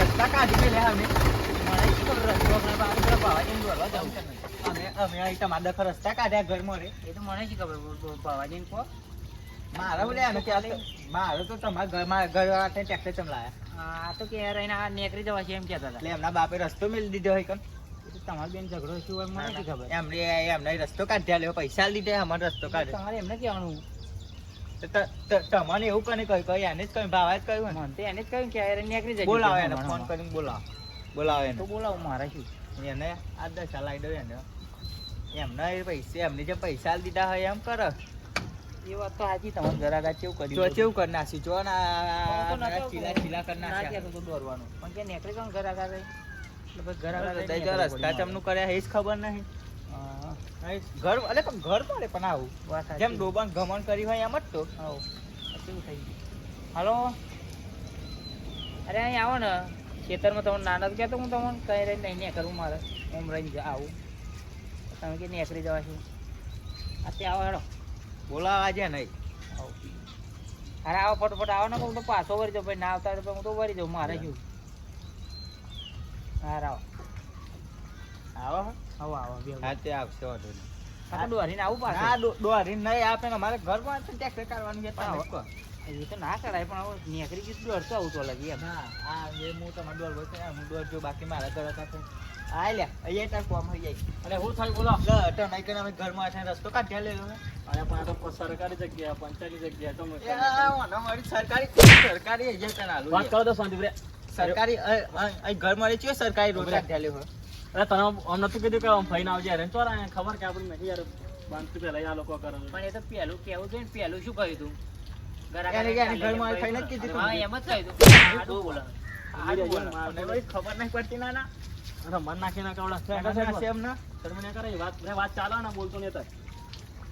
રસ્તા કાઢી મેલ્યા અમે મને શું રસ્તો આપણે ભાવાજીને દોરવા જવું અમે તમારા દખર રસ્તા કાઢ્યા ઘર મળે એ તો મને શું ખબર ભાવાજીને કહો. મારે બોલે આ તો- તમારા ઘર મારા ઘર વાળા ટ્રેક્ટર આ તો કે યાર આ નેકરી જવા એમ કહેતા હતા એટલે એમના બાપે રસ્તો મેલી દીધો હોય કન તમારી બેન ઝઘડો શું હોય મને ખબર એમને એમને રસ્તો કાઢ્યા લેવો પૈસા લીધે અમારો રસ્તો કાઢ્યો તમારે એમને કહેવાનું તમને એવું કને કહ્યું? કહ્યું એને જ કહ્યું ભાવા જ કહ્યું મને તો એને જ કહ્યું કે અરે નેકરી જાય બોલાવે એને ફોન કરીને બોલાવો. બોલાવો એને. તો બોલાવું મારે શું? એને આ દશા લાવી દો એને. એમના એ પૈસા એમને જે પૈસા દીધા હોય એમ કરે. એ વાત તો સાચી તમારે જરાક આ કેવું કર્યું કેવું કરી નાસી જો ને હું તો આ નતો- ચીલા ચીલા કરી નાખ્યા. તો દોરવાનું. પણ કે નેકરી કોણ ઘર આગળ રહી? એટલે ઘર નેકળવું રસ્તા ચમનું કર્યા એ જ ખબર નહીં. ઘર એટલે પણ ઘર પડે પણ આવું. જેમ ડોબાન ગમન કરી હોય એમ જ તો. કેવું થઈ ગયું? હાલો? અરે અહીં આવો ને. ખેતરમાં તમને નાના તો કહેતો હું તમને કઈ રહી નહીં કરું મારે. ઓમ રહીને જ આવું. તમે કે નેકરી જવા છું. અત્યારે આવો હેડો. બોલાવા છે નહીં. આવો. અરે આવો ફટોફટ આવો ને હું તો પાછો વરી જાઉં. ભાઈ ના આવતા તો હું તો ભરી જાઉં. મારે શું? હા આવો. આવો. હો? આવો આવો બે હા તે આવશે વાંધો નહીં. આ દોરીને આવું પાછું. દો- દોરી નહીં આપે ને મારે ઘરમાં છે ટ્રેક્ટર કાઢવાનું છે. એ તો ના કરાય પણ હવે નેકરી કીધું દોડતો આવું તો લાગી એમ. હા આ જે હું તમારે દોરવો છે ને, હું દોરજો બાકી મારા ઘર હતા. આ લ્યા અહીંયા તાર કોમ થઈ જાય. અને હું થાય બોલો. લે, હટો નહીં કરીને અમે ઘરમાં છે રસ્તો કાઢ લેલો ને અરે પણ તો સરકારી જગ્યા પંચાયતી જગ્યા તો એ મારી સરકારી સરકારી અહીંયા તને વાત કરો તો શાંતિ સરકારી ઘર મળે છે સરકારી રોડ કાઢ્યા લેવો અરે તને આમ નતું કીધું કે આમ ફઈને આવજે ચોર ખબર કે આપણે નથી યાર બાંધતું પહેલા આ લોકો કરે પણ એ તો પહેલું કેવું છે ને પહેલું શું કહ્યું તું? ખબર નહીં પડતી ના ના. મન નાખી ના કવડા છે એમ કરે વાત ચાલો ને બોલતો નહીં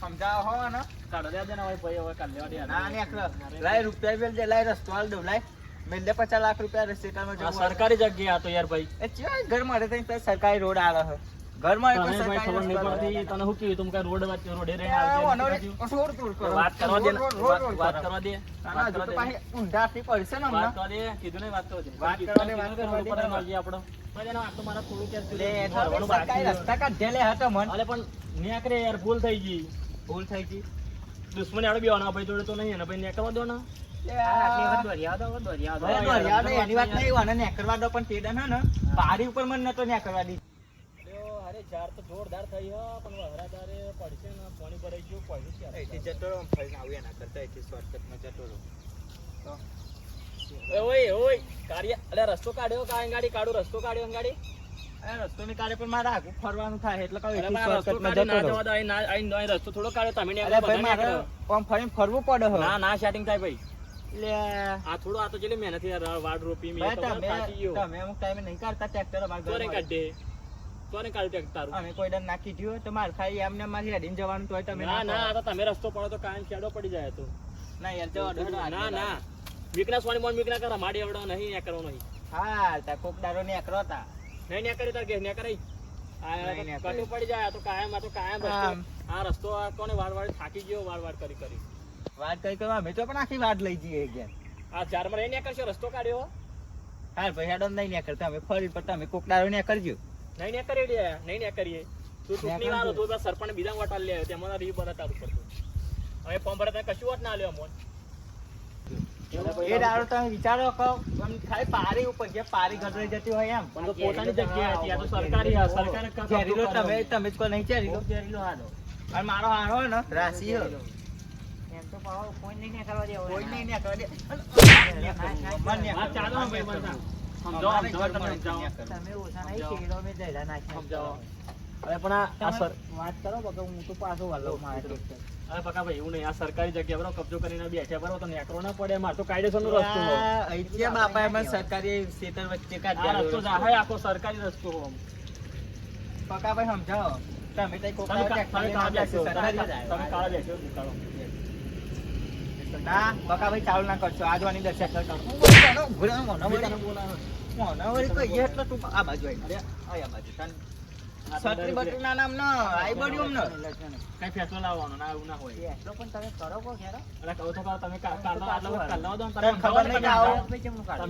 સમજાવો હો ને કાઢો દે દે ને ભાઈ ભાઈ હવે કાઢ લેવા દે. ના ને લાય રૂપિયા બેલ દે લાય રસ્તો હાલ દઉં લાય. મેલ પચાસ લાખ રૂપિયા રસ્તેટામાં આ સરકારી જગ્યા તો યાર ભાઈ. એ ચેવાય ઘર મળે તો ત્યાં સરકારી રોડ આવે છે. ઘર મળે તો તને ભાઈ ખબર સરકારી નહીં પડતી તને શું કીધું તું? કે રોડ વાત રોડે આ રે-. વાત કરવા દે વાત- કરવા દે વાત કરવા તો દે. ઊંધા થી પડશે ને વાત. કરવા દે કીધું ને વાત કરવા દે. વાત કરવા દે, વાત કરવા દે. આપણો. સરકારી ભૂલ થઈ ગઈ. ભૂલ થઈ ગઈ. દુશ્મની આડો બેવાના ભાઈ જોડે તો નહીં ભાઈ નેકરવા દો ને. ને, જોરદાર થઈ ને જતો રસ્તો કાઢ્યો કાંઈ ગાડી કાઢું રસ્તો કાઢ્યો ગાડી આ રસ્તોની કાઢે પણ મારે આગળ ફરવાનું થાય એટલે કહું રસ્તો ના ના રસ્તો થોડો કાઢ્યો તમે ફરીને ફરવું પડે ના ના સેટિંગ થાય ભાઈ. લે, આ થોડો આ તો જેલે મહેનત યાર વાડ રોપી મે તો ગયો. તમે અમુક ટાઈમે નહીં કાઢતા ટ્રેક્ટર અમારા ચોરે ઘરમાં. કાઢ. ચોરે કાઢ ટ્રેક્ટર અમે કોઈ દર નાખી દીધું તો માર ખાલી એમને મારી હેડીન જવાનું તોય તમે ના ના ના આ તો તમે રસ્તો પડો તો કાન શેડો પડી જાય તો. ના યાર જવા ના ના. વિકના સોની મોન વિકના કરા માડી આવડો નહીં ને કરવો નહીં. હા તા કોક દાડો નેકરો તા. નહીં ને કરે તાર કે ને કરે આ તો કટુ પડી જાય તો કાયમ આ તો કાયમ રસ્તો આ રસ્તો કોને વાર વાર થાકી ગયો વાર વાર કરી કરી. વાત કઈ કરવા અમે તો પણ આખી વાત લઈ જઈએ ગયા આ ચારમાં રહી ને કરશો રસ્તો કાઢ્યો હા. ભાઈ હેડો નહીં નેકરતા અમે ફરી પડતા અમે કોક દાડો નેકરજો નહીં ને કરી દે નહીં ને કરીએ તું ચૂંટણી વાળો તું સરપંચ બીજા વાટા લે તેમાં રીવ બધા તારું પડતું હવે ફોર્મ તને કશું વાત ના લ્યો મોન એ દાડો તમે વિચારો કહો ખાલી પારી ઉપર જે પારી ગઢરાઈ જતી હોય એમ. પણ પોતાની જગ્યા હતી આ તો સરકારી સરકારે તમે તમે જ કહો નહીં ઝેરીલો ઝેરીલો હાલો. અને મારો હારો ને રાશિ તો પાછો કોઈ નહીં કરવા દેવો કોઈ નહીં નેકરવા દે. મને ચાલો ભાઈ, બસ. સમજાવો, અમારે તમે સમજાવો. તમે ઓછા નહીં શેરડો મેં જયલા નાખ્યા. સમજાવો. અરે પણ આ- આ સર વાત કરો બગા હું તો પાછો વાલો મારે. અરે બકા ભાઈ એવું નહીં આ સરકારી જગ્યા પર કબજો કરીને બેઠા બરો તો નેકરો ના પડે મારે તો કાયદેસરનો રસ્તો હો. સરકારી વચ્ચે કાઢ્યા રસ્તો જાહે આખો સરકારી રસ્તો હો. પકાભાઈ સમજાવો તમે તઈ કોક તમે દાડો કા- તમે tractor કાળા બેસો, તમે કાળા બેસો, કાળો. ના પકાભાઈ ચાલુ ના કરશો. આજવાની દશા કરશો મોનો વળી- તમે તને બોલાવે. મોનો વળી કહીએ એટલે તું આ બાજુ આવીને. અરે, આ આ બાજુ. તને. છત્રી બટરી ના નામ ન આઈ બળ્યું ને. કઈ ફેંસલો લાવવાનો ના એવું ના હોય. એટલો પણ તમે કરો કો ખેરો અરે કહું તો ખરા, તમે કાઢો, આટલો બધો દો તમે ખબર નહીં કે આવો? ને, ભાઈ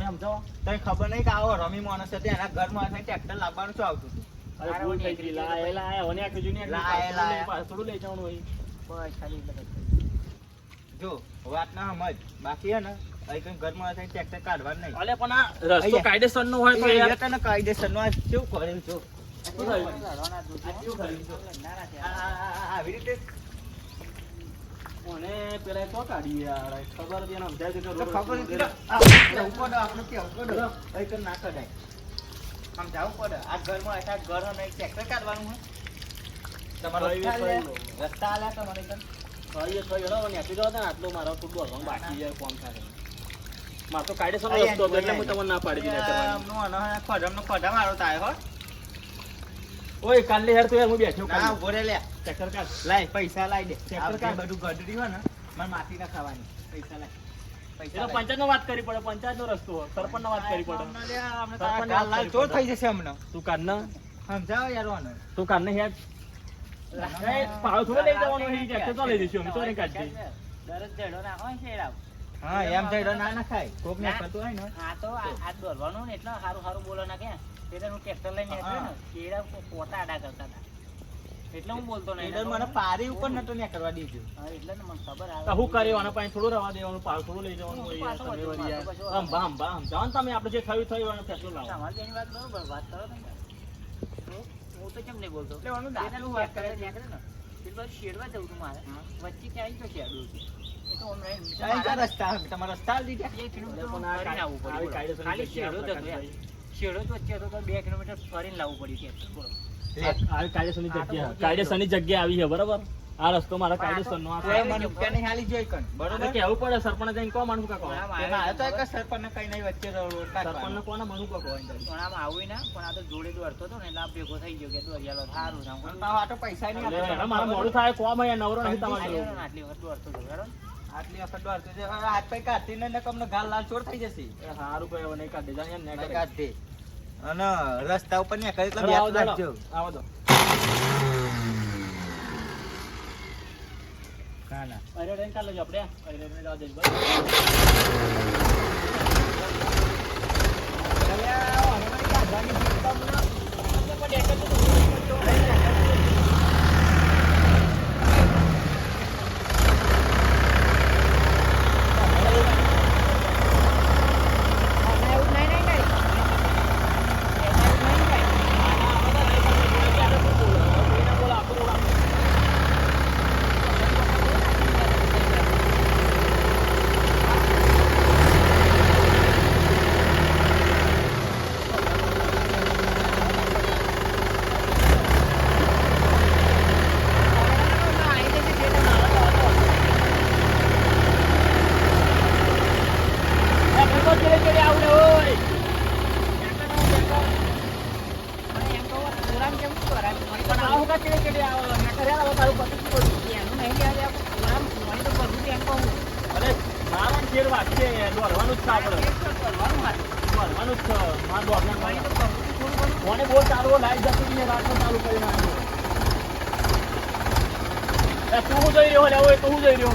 તમે ખબર નહીં કે આવો રમી માણસ હતી એના ઘરમાં થઈને ટ્રેક્ટર લાવવાનું શું આવતું હતું? અરે ભૂલ થઈ ગઈ. લાય લાય હવે આખી જૂની આખી લાય, લાય. થોડું લઈ જવાનું હોય. બસ ખાલી એટલે જ. વાત ના સમજ. બાકી હે ને અહીં ઘરમાં થઈને ટ્રેક્ટર કાઢવાનું નહીં. અલે પણ આ રસ્તો કાયદેસર નો હોય તો યાર. તને કાયદેસર નો આ શું ના, ના, છે. આ- આ- આ- આ- આવી રીતે? મને પેલા તો કાઢી યાર. ખબર હતી એને સમજાય તો ખબર છે. ને. કેવું પડે આપણે કેવું પડે અહીં ના કઢાય. સમજાવવું પડે. આ ઘરમાં હતા ઘર નહીં ટ્રેક્ટર કાઢવાનું હોય. તમારો? રસ્તા આલ્યા તમારે થઈ ગયો ને, નેચી જાઓ ને, આટલું મારે થોડું ભરવાનું બાકી છે, કોમ થાય. મારે તો કાયદેસર રસ્તો હતો, એટલે હું તમને ના પાડી દીધી કરવાની. આમનો આનો હે, ખોડામનો ખોડા મારો તાય હો. ઓય કાલે હેર તો હું બેઠો ના ઊભો રે લે. ચક્કર કાઢ. લાય પૈસા લાય દે. ટ્રેક્ટર કાઢ. બધું ગઢડી હોય ને મારે માટી ના ખાવાની. પૈસા લાય. એ પૈસા તો લાય. વાત કરી પડે પંચાયત નો રસ્તો સરપંચ નો વાત કરી પડે ચોર થઈ જશે હમણાં તું કાન સમજાવો યાર તું કાન હેડ એ થોડો લઈ જવાનો છે, ટ્રેક્ટર તો લઈ જઈશું અમે તો નહીં કાઢીએ. દરરોજ ઝેડો નાખો ને શેરડાવ. હા એમ જઈડો ના ના કોક ને કરતું હોય ને. આ તો આ- આ દોરવાનું ને એટલે હારું હારું બોલો ના કે એટલે હું ટ્રેક્ટર લઈને નીકળ્યો ને શેરડાવ પોતા આડા કરતા હતા. એટલે હું બોલતો નહીં મને પારી ઉપર નતો ને કરવા દીધું. એટલે ને મને ખબર તો શું કરે આના પાસે થોડું રવા દેવાનું થોડું લઈ જવાનું હોય તમે આપડે ને તમે આપણે જે થયું થયું એનો ફેસલો લાવો. તમારી વાત બરોબર વાત કરો તમે હું- તો કેમ નહીં બોલતો? એટલે આનું એટલે વાત કરે નીકળ્યો ને એટલે શેડવા જવું હતું મારે. વચ્ચે ક્યાંય તો શેરડું હતું તમારા રસ્તા? બે કિલોમીટર ફરીને આવવું આવી પડ્યું કાયદેસરની ખાલી જગ્યાએ જ હતો યાર. જ વચ્ચે હતો તો બે કિલોમીટર ફરીને લાવવું પડ્યું જગ્યા કાયદેસરની જગ્યા આવી છે બરાબર? આ રસ્તો મારા કાયદેસરનો આ મને ઉપર નહીં હાલી જોઈ કણ? બરોબર? કેવું પડે સરપંચ જઈને કો માનું કાકો. આમ તો એક સરપંચને કઈ નહીં વચ્ચે રોડ સરપંચને કોને માનું કાકો પણ આમ આવું ના પણ આ તો જોડે દોડતો તો ને એટલે ભેગો થઈ ગયો કે દોડ્યાલો સારું છે. પણ તાવ આ તો પૈસા નહીં આપે. મારા મોડું થાય કોમ અહીંયા નવરો નહીં તમારે. આટલી ને વખત દોડતો હતો, બરાબર? આટલી વખત દોડતો છે. હાથ પૈ કાઢતી ને તમને ગાલ લાલ ચોર થઈ જશે. સારું હારું કોઈ હવે નહીં કાઢી નહીં નહીં કાઢી. અને રસ્તા ઉપર ને એટલે હેડો, આવો તો. દો, નાખજો. આવો દો. ના ના અરે, કાઢી લેજો આપણે. અરે, અરે, જવા દેજો, બરાબર? એ, ભેગો ચીડે ચીડે આવડે હોય. પણ આ વખત ચીડે ચીડે આવો. નકર હેડો, હવે તારું પતિ કરું? અરે, મારા ને ચીડ વાગશે, દોડવાનું જ આપણે. દોડવાનું જ. મારે દોડવાનું પાણી. મને બહુ ચાલવો લાઈટ જતી રાતનું ચાલુ કરી નાખ્યું. તું શું જોઈ રહ્યો લેવો એ તો હું જઈ રહ્યો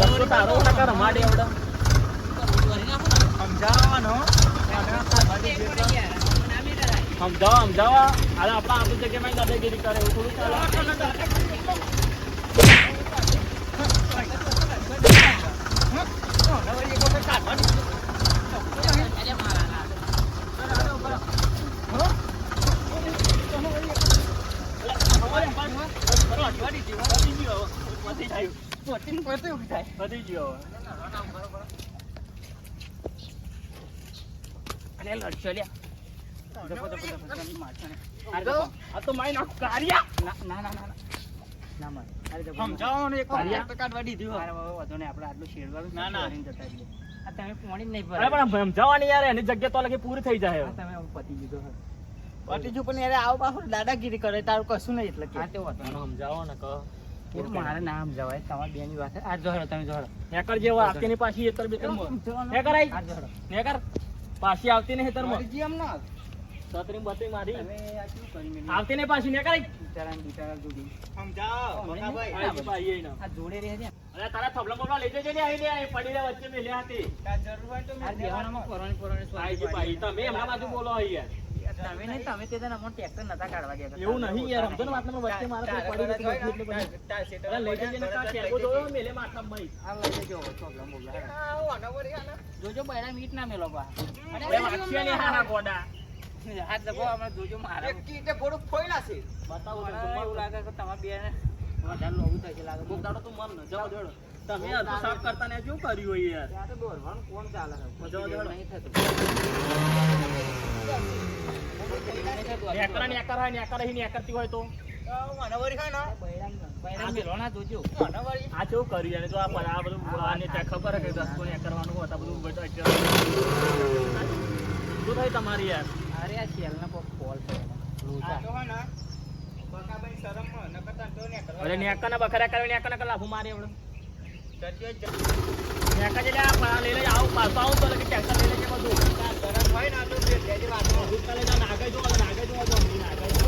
રસ્તો તારો ટકા રમાડે આવડે. સમજાવવાનો આપણી જગ્યામાં દાદાગીરી કરે એવું થોડું વધી ગયો અરે લડશો લ્યા. પૂરી થઈ જાય પતી પણ યાર આવો પાછું દાદાગીરી કરે તારું કશું નહીં એટલે આ તો સમજાવો ને કહો મારે ના સમજાવાય તમારી બેની વાત આ જોડો તમે જોડો નેકર જેવો આવતી ની પાછી હેતર બેતર નેકર આઈ. નેકર. પાછી આવતી ને હેતરમાં. મારી જેમ ના સતરી બતરી મારી? આવતી ને પાછી નેકર આઈ બિચારા બિચારા જોડી. સમજાવ ભાઈ. ભાઈ આઈ ના. આ જોડે રહે છે. અરે તારા થબલા બોલવા લઈ જજે ને આઈ લે આઈ પડી રે વચ્ચે મેલ્યા હતી. તા જરૂર હોય તો મેં બેહવાનામાં કોરોની સ્વાદ જી ભાઈ તમે એમના બાજુ બોલો અહીંયા. યાર તમે નહીં તમે તે દાડે અમને ટ્રેક્ટર નતા કાઢવા ગયા. એવું નહીં યાર સમજો ને વાત તમે વચ્ચે મારે તાર- પડી તાર- નથી એટલે પછી. તાર શેઠ અરે લઈ જજે ને કાં. જોયો મેલે આ લઈ બોલા આ આના. બૈરા મીટ ના મેલો બા. અરે વાગશે ને હારા ગોડા. હાથ દબો અમે જોજો મારા. કીટે ગોળું ફોયલા છે. બતાવો એવું લાગે કે તમારે બે ને વધારે લોબી થશે લાગે. કોક દાડો તું મન. જાવ દેડો તમે હજુ સાફ કરતા ને શું કર્યું હોય યાર? ત્યાં તો દોરવાનું કોણ ચાલે છે? જવા દો. નહીં થતું. નહીં થતું. નેકરા નેકર હોય નેકરતી હોય તો? તો આના ને, બૈરામ- બૈરામ જોજો. આના આ કેવું કર્યું યાર? આ પર- આ બધું આને ત્યાં ખબર કે રસ્તો કરવાનું હોય તો બધું બધું શું થાય તમારી યાર? મારે આ કરે. નેકાને કલા હું મારે એવડો. નેકા આ લઈ લે આવું પાછો આવું તો લગી ટેક્ટર લઈ લેજે બધું. હોય ને તો બે તેજી વાત હું કાલે નાગે જો નાગે જો નાગે જો